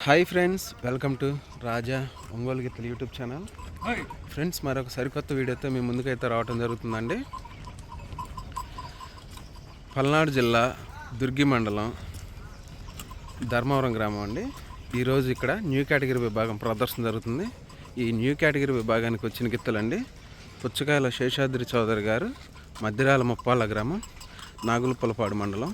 Hi friends welcome to Raja Ongole గిత్తలు YouTube channel friends మరొక సరికొత్త వీడియోతో మీ ముందుకైతే రావడం జరుగుతుందండి. పల్నాడు జిల్లా దుర్గి మండలం ధర్మవరం గ్రామం అండి. ఈరోజు ఇక్కడ న్యూ కేటగిరీ విభాగం ప్రదర్శన జరుగుతుంది. ఈ న్యూ కేటగిరీ విభాగానికి వచ్చిన గిత్తలండి. పుచ్చకాయల శేషాద్రి చౌదరి గారు మధ్యరాల ముప్పాళ్ళ గ్రామం నాగులపులపాడు మండలం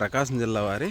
ప్రకాశం జిల్లా వారి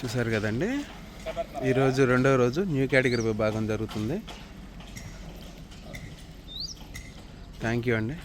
చూసారు కదండి. ఈరోజు రెండవ రోజు న్యూ కేటగిరీ విభాగం జరుగుతుంది. థ్యాంక్ యూ అండి.